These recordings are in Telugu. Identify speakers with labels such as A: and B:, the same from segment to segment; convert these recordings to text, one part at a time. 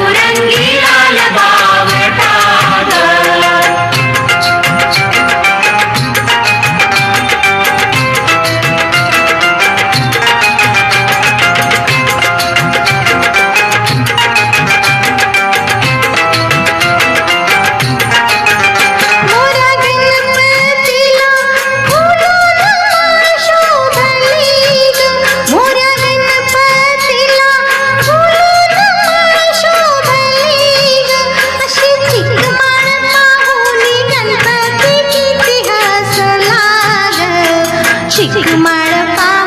A: చౌరంగీలాల బా
B: शिकमळ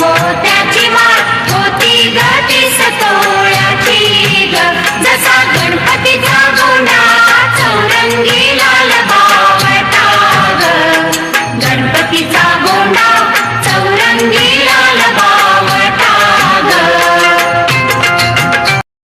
A: more down.